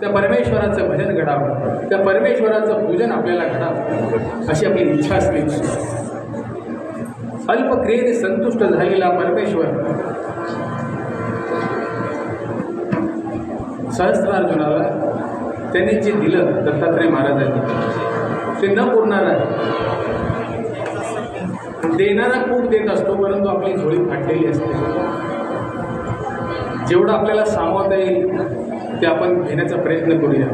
त्या परमेश्वराचं भजन घडावं. त्या परमेश्वराचं पूजन आपल्याला घडावं. अशी आपली इच्छा असली अल्पक्रियेने संतुष्ट झालेला परमेश्वर सहस्त्रार्जुनाला त्यांनी जे दिलं दत्तात्रय महाराजांनी ते न पुरणार आहे. देणारा खूप देत असतो परंतु आपली झोळी फाटलेली असते. जेवढं आपल्याला सामावता येईल ते आपण घेण्याचा प्रयत्न करूया.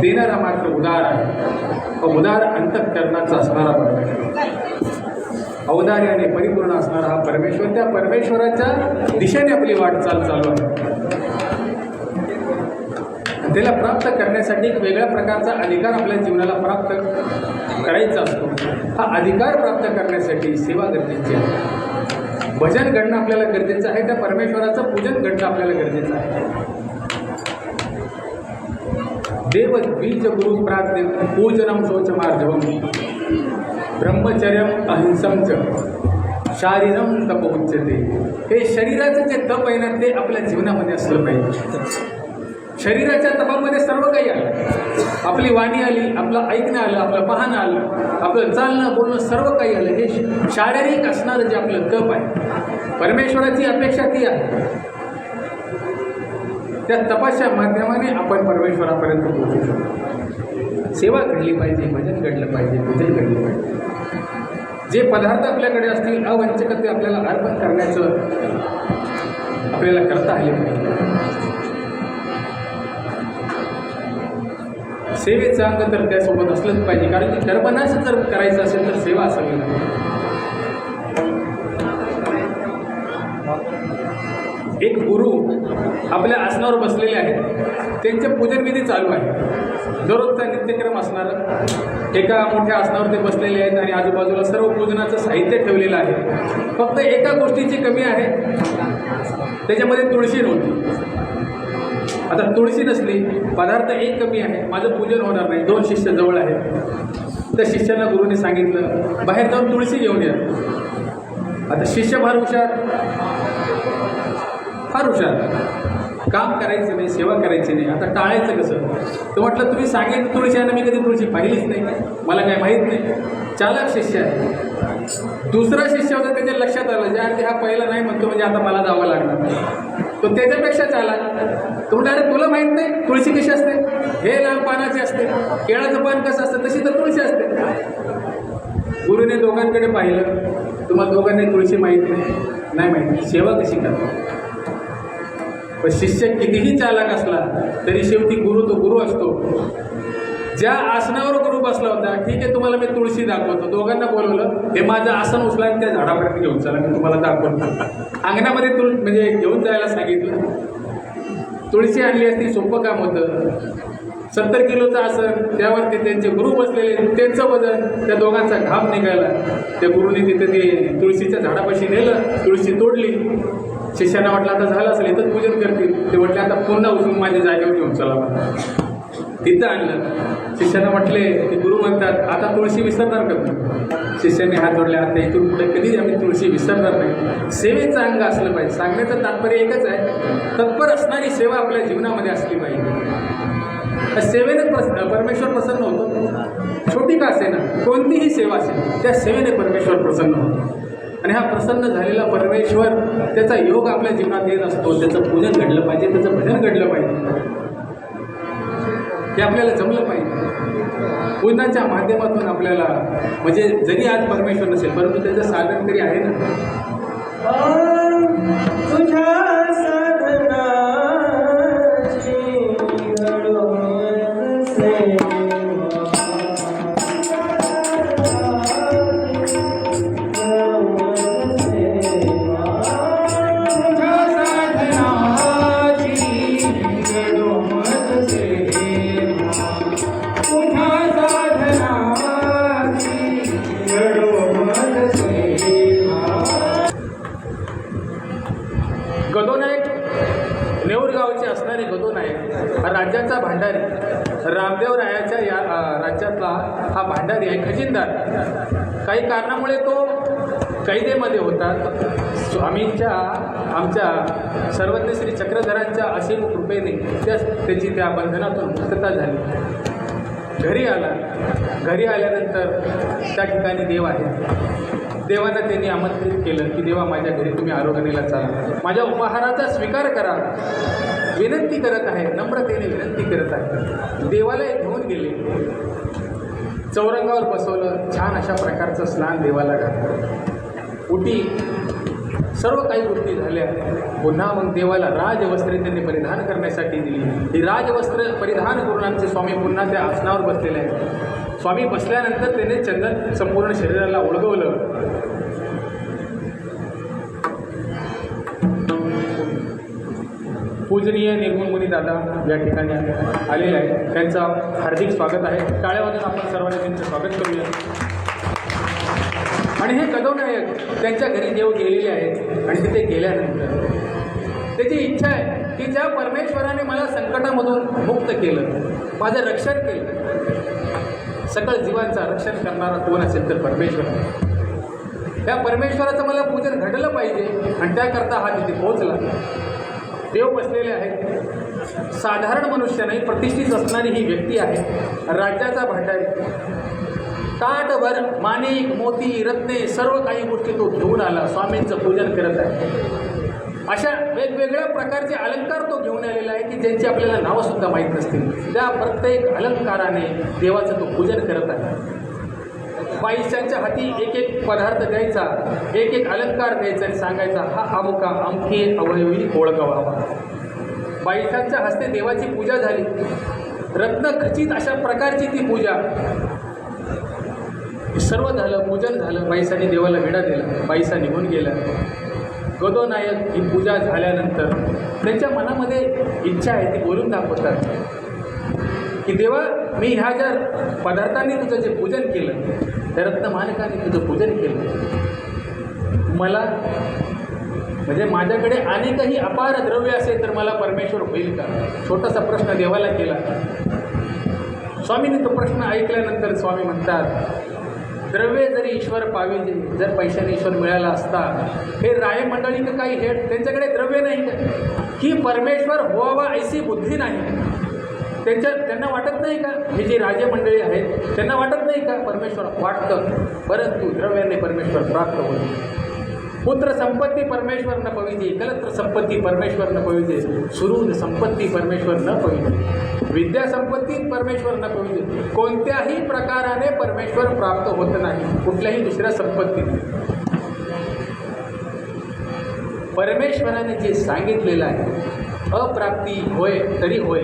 देणारा मात्र उदार आहे. उदार अंतकरणाचा असणारा परमेश्वर. औदार्याने परिपूर्ण असणारा हा परमेश्वर. त्या परमेश्वराच्या दिशेने आपली वाटचाल चालू आहे. त्याला प्राप्त करण्यासाठी एक वेगळ्या प्रकारचा अधिकार आपल्या जीवनाला प्राप्त करायचा असतो. हा अधिकार प्राप्त करण्यासाठी सेवा गरजेची आहे. भजन घडणं आपल्याला गरजेचं आहे. त्या परमेश्वराचं पूजन घडणं आपल्याला गरजेचं आहे. देव बीज गुरु प्रार्थने पूजनम शोचमार्जवम। ब्रह्मचर्यम अहिंसम च शारीरम तप उच्चते हे शरीराचं जे तप आहे ना ते आपल्या जीवनामध्ये असलं पाहिजे. शरीराच्या तपामध्ये सर्व काही आलं. आपली वाणी आली आपलं ऐकणं आलं आपलं पाहणं आलं आपलं चालणं बोलणं सर्व काही आलं. हे श- शारीरिक असणारं जे आपलं तप आहे परमेश्वराची अपेक्षा ती आहे. त्या तपाच्या माध्यमाने आपण परमेश्वरापर्यंत पोहोचू शकतो. सेवा घडली पाहिजे भजन घडलं पाहिजे पूजन घडलं पाहिजे. जे पदार्थ आपल्याकडे असतील अवंचक ते आपल्याला अर्पण करण्याचं आपल्याला करता आले पाहिजे. सेवेचं अंग तर त्यासोबत असलंच पाहिजे कारण की कर्मनाश जर करायचं असेल तर सेवा असावी लागेल. एक गुरु आपल्या आसनावर बसलेले आहेत. त्यांचे पूजनविधी चालू आहे दररोजचा नित्यक्रम असणारं. एका मोठ्या आसनावर ते बसलेले आहेत आणि आजूबाजूला सर्व पूजनाचं साहित्य ठेवलेलं आहे. फक्त एका गोष्टीची कमी आहे. त्याच्यामध्ये तुळशी नव्हती. आता तुळशी नसली पदार्थ एक कमी आहे. माझं पूजन होणार नाही. दोन शिष्य जवळ आहेत. त्या शिष्यांना गुरुने सांगितलं बाहेर जाऊन तुळशी घेऊन या. आता शिष्य फार हुशार. फार हुशार. काम करायचं नाही सेवा करायची नाही. आता टाळायचं कसं? तर म्हटलं तुम्ही सांगितलं तुळशी आहे ना मी कधी तुळशी पाहिलीच नाही. मला काय माहीत नाही. चालक शिष्य आहे. दुसरा शिष्य होता त्याच्या लक्षात आलं ज्या हा पहिला नाही म्हणतो म्हणजे आता मला जावं लागणार तो त्याच्यापेक्षा चाला. तो म्हणतो अरे तुला माहीत नाही तुळशी कशी असते? हे लांब पानाची असते. केळाचं पान कसं असतं तशी तर तुळशी असते. गुरुने दोघांकडे पाहिलं. तुम्हाला दोघांनी तुळशी माहीत नाही. नाही माहीत. सेवा कशी करतो पण शिष्य कितीही चालक असला तरी शेवटी गुरु तो गुरु असतो. ज्या आसनावर गुरु बसला होता ठीक आहे तुम्हाला मी तुळशी दाखवतो. दोघांना बोलवलं हे माझं आसन उचला आणि त्या झाडापर्यंत घेऊन चला मी तुम्हाला दाखवतो अंगणामध्ये तुळ म्हणजे घेऊन जायला सांगितलं. तुळशी आणली असती सोपं काम होतं. सत्तर किलोचं आसन त्यावरती त्यांचे गुरु बसलेले त्यांचं वजन त्या दोघांचा घाम निघाला. त्या गुरुने तिथे ते तुळशीच्या झाडापाशी नेलं तुळशी तोडली. शिष्यांना वाटलं आता झालं असेल इथंच पूजन करतील. ते म्हटले आता पुन्हा उचलून माझ्या जागेवर घेऊन चला मला तिथं आणलं. शिष्यांना म्हटले ते गुरु म्हणतात आता तुळशी विसरणार का शिष्याने हात जोडले आता इथून पुढे कधीच आम्ही तुळशी विसरणार नाही. सेवेचं अंग असलं पाहिजे. सांगण्याचं तात्पर्य एकच आहे तत्पर असणारी सेवा आपल्या जीवनामध्ये असली पाहिजे. सेवेने प्रस परमेश्वर प्रसन्न होतो. छोटी का असेना कोणतीही सेवा असेल त्या सेवेने परमेश्वर प्रसन्न होतो. आणि हा प्रसन्न झालेला परमेश्वर त्याचा योग आपल्या जीवनात येत असतो. त्याचं पूजन घडलं पाहिजे त्याचं भजन घडलं पाहिजे. हे आपल्याला जमलं पाहिजे. पूजनाच्या माध्यमातून आपल्याला म्हणजे जरी आज परमेश्वर नसेल परंतु त्याचं साधन तरी आहे ना? असणारे गदोनायक हा राज्याचा भांडारी. रामदेव रायाच्या या राज्यातला हा भांडारी आहे खजिनदार. काही कारणामुळे तो कैदेमध्ये होतात स्वामींच्या आमच्या सर्वज्ञ श्री चक्रधरांच्या असीम कृपेने त्या त्याची त्या बंधनातून मुक्तता झाली. घरी आला. घरी आल्यानंतर त्या ठिकाणी देव आहे. देवाला त्यांनी आमंत्रित केलं की देवा माझ्या घरी तुम्ही आरोग्याला चाला. माझ्या उपहाराचा स्वीकार करा. विनंती करत आहे नम्रतेने विनंती करत आहे. देवाला घेऊन गेले. चौरंगावर बसवलं. छान अशा प्रकारचं स्नान देवाला घातलं उटी सर्व काही गोष्टी झाल्या. पुन्हा मग देवाला राजवस्त्रे त्यांनी परिधान करण्यासाठी दिली. ही राजवस्त्र परिधान करून आमचे स्वामी पुन्हा त्या आसनावर बसलेले आहेत. स्वामी बसल्यानंतर त्याने चंदन संपूर्ण शरीराला ओळगवलं पूजनीय निर्मल दादा या ठिकाणी आलेले आहेत. त्यांचं हार्दिक स्वागत आहे. टाळ्यावादन आपण सर्वांनी त्यांचं स्वागत करूया. आणि हे कदमनायक त्यांच्या घरी देव गेलेले आहेत. आणि तिथे गेल्यानंतर त्याची इच्छा आहे की ज्या परमेश्वराने मला संकटामधून मुक्त केलं माझं रक्षण केलं सकळ जीवांचा रक्षण करणारा कोण असेल तर परमेश्वर. त्या परमेश्वराचं मला पूजन घडलं पाहिजे आणि त्याकरता हा तिथे पोहोचला. देव बसलेले आहेत. साधारण मनुष्य नाही प्रतिष्ठित असणारी ही व्यक्ती आहे. राज्याचा भंडारी. ताटभर माणिक मोती रत्ने सर्व काही गोष्टी तो घेऊन आला. स्वामींचं पूजन करत आहे. अशा वेगवेगळ्या प्रकारचे अलंकार तो घेऊन आलेला आहे की ज्यांची आपल्याला नावंसुद्धा माहीत नसतील. त्या प्रत्येक अलंकाराने देवाचं तो पूजन करत आहे. बाईशांच्या हाती एक एक पदार्थ द्यायचा एक एक अलंकार द्यायचा आणि सांगायचा हा अमुका अमकी अवयवी ओळखावा. बाईशांच्या हस्ते देवाची पूजा झाली. रत्नखचित अशा प्रकारची ती पूजा. सर्व झालं पूजन झालं बाईसाने देवाला विडा दिला. बाईसा निघून गेला. गदो नायक ही पूजा झाल्यानंतर त्यांच्या मनामध्ये इच्छा आहे ती बोलून दाखवतात की देवा मी ह्या ज्या पदार्थांनी तुझं जे पूजन केलं त्या रत्नमानकाने तुझं पूजन केलं. मला म्हणजे माझ्याकडे अनेकही अपार द्रव्य असेल तर मला परमेश्वर होईल का? छोटासा प्रश्न देवाला केला. स्वामीने तो प्रश्न ऐकल्यानंतर स्वामी म्हणतात द्रव्य जरी ईश्वर पावे जर पैशाने ईश्वर मिळाला असता हे राय मंडळी काही हे? त्यांच्याकडे द्रव्य नाही का? की परमेश्वर व्हावा ऐसी बुद्धी नाही. त्यांच्या त्यांना वाटत नाही का? हे जी राजे मंडळी आहेत त्यांना वाटत नाही का परमेश्वर वाटतं? परंतु द्रव्याने परमेश्वर प्राप्त होईल. पुत्र संपत्ती परमेश्वर न पविजे कलत्र संपत्ती परमेश्वर न पविजे सुरूद संपत्ती परमेश्वर न पविजे विद्या संपत्ती परमेश्वर न पविजे कोणत्याही प्रकाराने परमेश्वर प्राप्त होत नाही कुठल्याही दुसऱ्या संपत्तीत परमेश्वराने जे सांगितलेलं आहे अप्राप्ती होय तरी होय.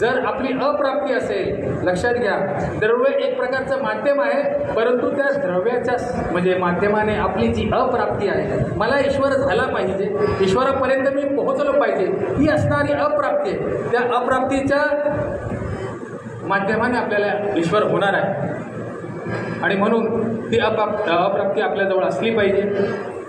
जर आपली अप्राप्ती असेल लक्षात घ्या. द्रव्य एक प्रकारचं माध्यम आहे परंतु त्या द्रव्याच्या म्हणजे माध्यमाने आपली जी अप्राप्ती आहे मला ईश्वर झाला पाहिजे ईश्वरापर्यंत मी पोहोचलो पाहिजे ही असणारी अप्राप्ती आहे. त्या अप्राप्तीच्या माध्यमाने आपल्याला ईश्वर होणार आहे. आणि म्हणून ती अप्राप्त अप्राप्ती आपल्याजवळ असली पाहिजे.